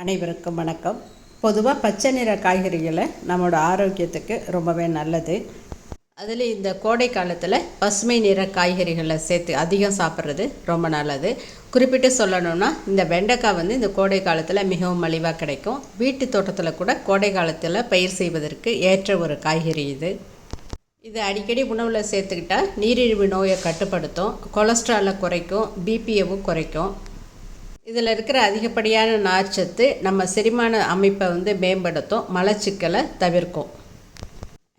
அனைவருக்கும் வணக்கம். பொதுவாக பச்சை நிற காய்கறிகளை நம்மளோட ஆரோக்கியத்துக்கு ரொம்பவே நல்லது. அதில் இந்த கோடை காலத்தில் பசுமை நிற காய்கறிகளை சேர்த்து அதிகம் சாப்பிட்றது ரொம்ப நல்லது. குறிப்பிட்டு சொல்லணும்னா இந்த வெண்டைக்காய் வந்து இந்த கோடை காலத்தில் மிகவும் மலிவாக கிடைக்கும். வீட்டு தோட்டத்தில் கூட கோடை காலத்தில் பயிர் செய்வதற்கு ஏற்ற ஒரு காய்கறி இது. இது அடிக்கடி உணவில் சேர்த்துக்கிட்டா நீரிழிவு நோயை கட்டுப்படுத்தும் கொலஸ்ட்ராலை குறைக்கும் பிபியவும் குறைக்கும். இதில் இருக்கிற அதிகப்படியான நார்ச்சத்து நம்ம செரிமான அமைப்பை வந்து மேம்படுத்தும் மலச்சிக்கலை தவிர்க்கும்.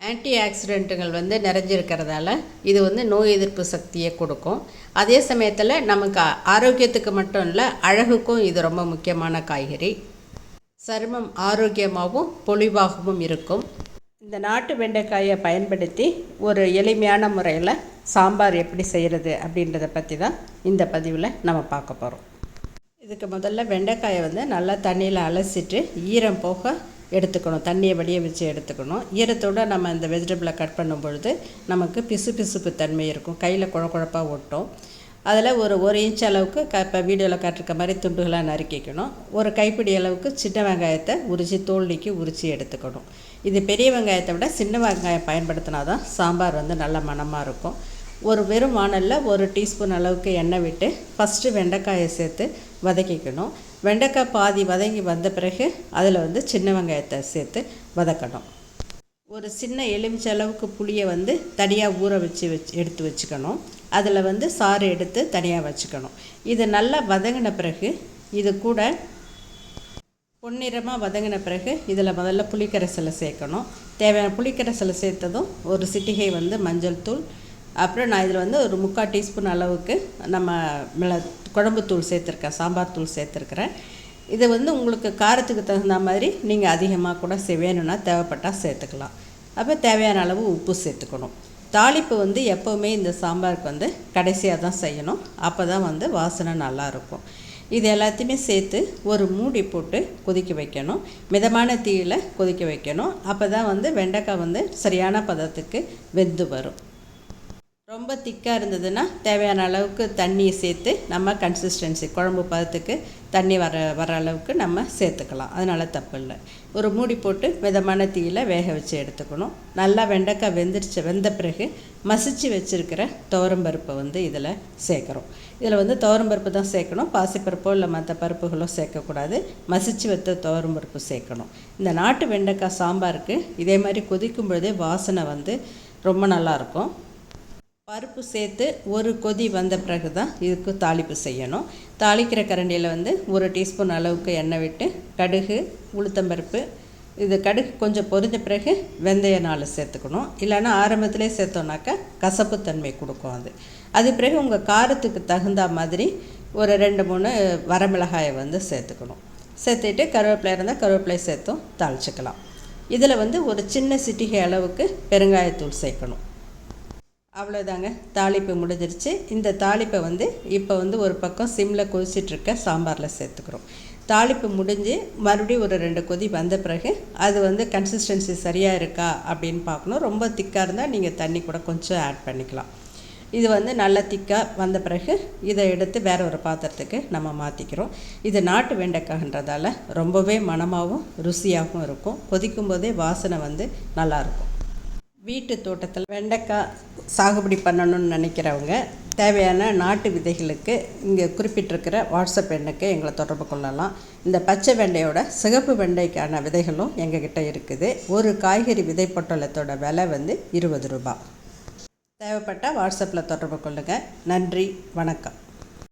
ஆன்டி ஆக்சிடென்ட்டுகள் வந்து நிறைஞ்சிருக்கிறதால இது வந்து நோய் எதிர்ப்பு சக்தியை கொடுக்கும். அதே சமயத்தில் நமக்கு ஆரோக்கியத்துக்கு மட்டும் இல்லை அழகுக்கும் இது ரொம்ப முக்கியமான காய்கறி. சருமம் ஆரோக்கியமாகவும் பொலிவாகவும் இருக்கும். இந்த நாட்டு வெண்டைக்காயை பயன்படுத்தி ஒரு எளிமையான முறையில் சாம்பார் எப்படி செய்கிறது அப்படின்றத பற்றி தான் இந்த பதிவில் நம்ம பார்க்க போகிறோம் இதுக்கு முதல்ல வெண்டைக்காயை வந்து நல்லா தண்ணியில் அலசிட்டு ஈரம் போக எடுத்துக்கணும். தண்ணியை வடிய வச்சு எடுத்துக்கணும். ஈரத்தோடு நம்ம இந்த வெஜிடபிளை கட் பண்ணும் பொழுது நமக்கு பிசு பிசுப்பு தன்மை இருக்கும். கையில் குழ குழப்பாக ஒட்டும். அதில் ஒரு ஒரு இன்ச் அளவுக்கு க இப்போ வீடியோவில் காட்டிருக்க மாதிரி துண்டுகளாக நறுக்கிக்கணும். ஒரு கைப்பிடி அளவுக்கு சின்ன வெங்காயத்தை உரித்து தோல் நீக்கி உரித்து எடுத்துக்கணும். இது பெரிய வெங்காயத்தை விட சின்ன வெங்காயம் பயன்படுத்தினா தான் சாம்பார் வந்து நல்ல மணமாக இருக்கும். ஒரு வெறும் வானலில் ஒரு டீஸ்பூன் அளவுக்கு எண்ணெய் விட்டு ஃபஸ்ட்டு வெண்டைக்காயை சேர்த்து வதக்கிக்கணும். வெண்டைக்காய் பாதி வதங்கி வந்த பிறகு அதில் வந்து சின்ன வெங்காயத்தை சேர்த்து வதக்கணும். ஒரு சின்ன எலுமிச்ச அளவுக்கு புளியை வந்து தனியாக ஊற வச்சு வச்சு எடுத்து வச்சுக்கணும். அதில் வந்து சாறு எடுத்து தனியாக வச்சுக்கணும். இது நல்லா வதங்கின பிறகு இது கூட பொன்னிறமாக வதங்கின பிறகு இதில் முதல்ல புளிக்கரைசலை சேர்க்கணும். தேவையான புளிக்கரைசலை சேர்த்ததும் ஒரு சிட்டிகை வந்து மஞ்சள் தூள் அப்புறம் நான் இதில் வந்து ஒரு முக்கால் டீஸ்பூன் அளவுக்கு நம்ம மிள குழம்பு தூள் சேர்த்துருக்கேன் சாம்பார் தூள் சேர்த்துருக்குறேன். இதை வந்து உங்களுக்கு காரத்துக்கு தகுந்த மாதிரி நீங்கள் அதிகமாக கூட வேணும்னா தேவைப்பட்டால் சேர்த்துக்கலாம். அப்போ தேவையான அளவு உப்பு சேர்த்துக்கணும். தாளிப்பு வந்து எப்போவுமே இந்த சாம்பாருக்கு வந்து கடைசியாக தான் செய்யணும். அப்போ தான் வந்து வாசனை நல்லாயிருக்கும். இது எல்லாத்தையுமே சேர்த்து ஒரு மூடி போட்டு கொதிக்க வைக்கணும். மிதமான தீயில் கொதிக்க வைக்கணும். அப்போ தான் வந்து வெண்டைக்காய் வந்து சரியான பதத்துக்கு வெந்து வரும். ரொம்ப திக்காக இருந்ததுன்னா தேவையான அளவுக்கு தண்ணியை சேர்த்து நம்ம கன்சிஸ்டன்சி குழம்பு பதத்துக்கு தண்ணி வர வர அளவுக்கு நம்ம சேர்த்துக்கலாம். அதனால் தப்பு இல்லை. ஒரு மூடி போட்டு மிதமான தீயில் வேக வச்சு எடுத்துக்கணும். நல்லா வெண்டைக்காய் வெந்துருச்சு வெந்த பிறகு மசிச்சு வச்சுருக்கிற துவரம்பருப்பை வந்து இதில் சேர்க்குறோம். இதில் வந்து துவரம்பருப்பு தான் சேர்க்கணும். பாசிப்பருப்போ இல்லை மற்ற பருப்புகளோ சேர்க்கக்கூடாது. மசிச்சு வைத்த துவரம்பருப்பு சேர்க்கணும். இந்த நாட்டு வெண்டைக்காய் சாம்பாருக்கு இதே மாதிரி கொதிக்கும் பொழுதே வாசனை வந்து ரொம்ப நல்லாயிருக்கும் பருப்பு சேர்த்து ஒரு கொதி வந்த பிறகு தான் இதுக்கு தாளிப்பு செய்யணும். தாளிக்கிற கரண்டியில் வந்து ஒரு டீஸ்பூன் அளவுக்கு எண்ணெய் விட்டு கடுகு உளுத்தம்பருப்பு இது கடுகு கொஞ்சம் பொரிஞ்ச பிறகு வெந்தய நாள் சேர்த்துக்கணும். இல்லைன்னா ஆரம்பத்திலே சேர்த்தோன்னாக்கா கசப்புத்தன்மை கொடுக்கும் அது. அது பிறகு உங்கள் காரத்துக்கு தகுந்த மாதிரி ஒரு ரெண்டு மூணு வரமிளகாயை வந்து சேர்த்துக்கணும். சேர்த்துட்டு கருவேப்பிலை இருந்தால் கருவேப்பிலை சேர்த்தும் தாளிச்சுக்கலாம். இதில் வந்து ஒரு சின்ன சிட்டிகை அளவுக்கு பெருங்காயத்தூள் சேர்க்கணும். அவ்வளோதாங்க தாளிப்பு முடிஞ்சிருச்சு. இந்த தாளிப்பை வந்து இப்போ வந்து ஒரு பக்கம் சிம்மில் கொதிச்சிட்ருக்க சாம்பாரில் சேர்த்துக்கிறோம். தாளிப்பு முடிஞ்சு மறுபடியும் ஒரு ரெண்டு கொதி வந்த பிறகு அது வந்து கன்சிஸ்டன்சி சரியாக இருக்கா அப்படின்னு பார்க்கணும். ரொம்ப திக்காக இருந்தால் நீங்கள் தண்ணி கூட கொஞ்சம் ஆட் பண்ணிக்கலாம். இது வந்து நல்லா திக்காக வந்த பிறகு இதை எடுத்து வேற ஒரு பாத்திரத்துக்கு நம்ம மாற்றிக்கிறோம் இது நாட்டு வெண்டைக்காகன்றதால ரொம்பவே மனமாகவும் ருசியாகவும் இருக்கும். கொதிக்கும் போதே வாசனை வந்து நல்லாயிருக்கும் வீட்டு தோட்டத்தில் வெண்டைக்காய் சாகுபடி பண்ணணும்னு நினைக்கிறவங்க தேவையான நாட்டு விதைகளுக்கு இங்கே குறிப்பிட்டிருக்கிற வாட்ஸ்அப் எண்ணுக்கு எங்களை தொடர்பு கொள்ளலாம். இந்த பச்சை வெண்டையோட சிகப்பு வெண்டைக்கான விதைகளும் எங்ககிட்ட இருக்குது. ஒரு காய்கறி விதை பொட்டலத்தோட விலை வந்து இருபது ரூபா தேவைப்பட்டால் வாட்ஸ்அப்பில் தொடர்பு கொள்ளுங்கள் நன்றி வணக்கம்.